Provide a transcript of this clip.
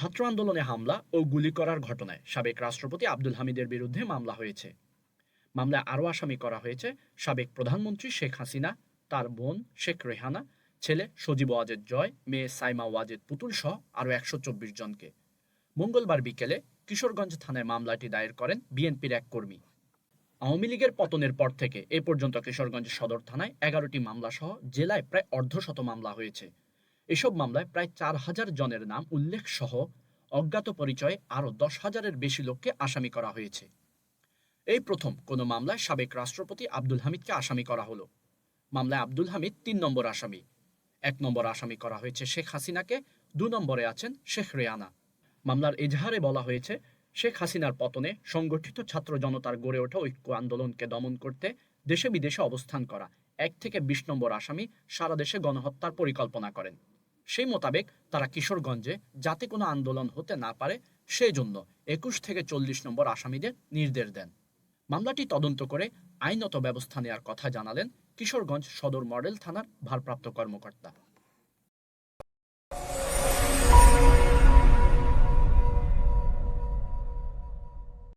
ছাত্র আন্দোলনে হামলা ও গুলি করার ঘটনায় সাবেক রাষ্ট্রপতি আব্দুল হামিদের বিরুদ্ধে মামলা হয়েছে। মামলায় আরও আসামি করা হয়েছে সাবেক প্রধানমন্ত্রী শেখ হাসিনা, তার বোন শেখ রেহানা, ছেলে সজীব ওয়াজেদ জয়, মেয়ে সাইমা ওয়াজেদ পুতুল সহ আরও একশো চব্বিশ জনকে। মঙ্গলবার বিকেলে কিশোরগঞ্জ থানায় মামলাটি দায়ের করেন বিএনপির এক কর্মী। আওয়ামী লীগের পতনের পর থেকে এ পর্যন্ত কিশোরগঞ্জ সদর থানায় এগারোটি মামলা সহ জেলায় প্রায় অর্ধশত মামলা হয়েছে। এসব মামলায় প্রায় চার হাজার জনের নাম উল্লেখ সহ অজ্ঞাত পরিচয়ে আরও দশ হাজারের বেশি লোককে আসামি করা হয়েছে। এই প্রথম কোনো মামলায় সাবেক রাষ্ট্রপতি আব্দুল হামিদকে আসামি করা হলো। মামলায় আব্দুল হামিদ তিন নম্বর আসামি। এক নম্বর আসামি করা হয়েছে শেখ হাসিনাকে, দু নম্বরে আছেন শেখ রেয়ানা। মামলার এজাহারে বলা হয়েছে, শেখ হাসিনার পতনে সংগঠিত ছাত্র জনতার গড়ে ওঠা ঐক্য আন্দোলনকে দমন করতে দেশে বিদেশে অবস্থান করা। এক থেকে বিশ নম্বর আসামি সারা দেশে গণহত্যার পরিকল্পনা করেন। সেই মোতাবেক তারা কিশোরগঞ্জে যাতে কোনো আন্দোলন হতে না পারে সেই জন্য একুশ থেকে চল্লিশ নম্বর আসামিদের নির্দেশ দেন। মামলাটি তদন্ত করে আইনত ব্যবস্থা নেওয়ার কথা জানালেন কিশোরগঞ্জ সদর মডেল থানার ভারপ্রাপ্ত কর্মকর্তা।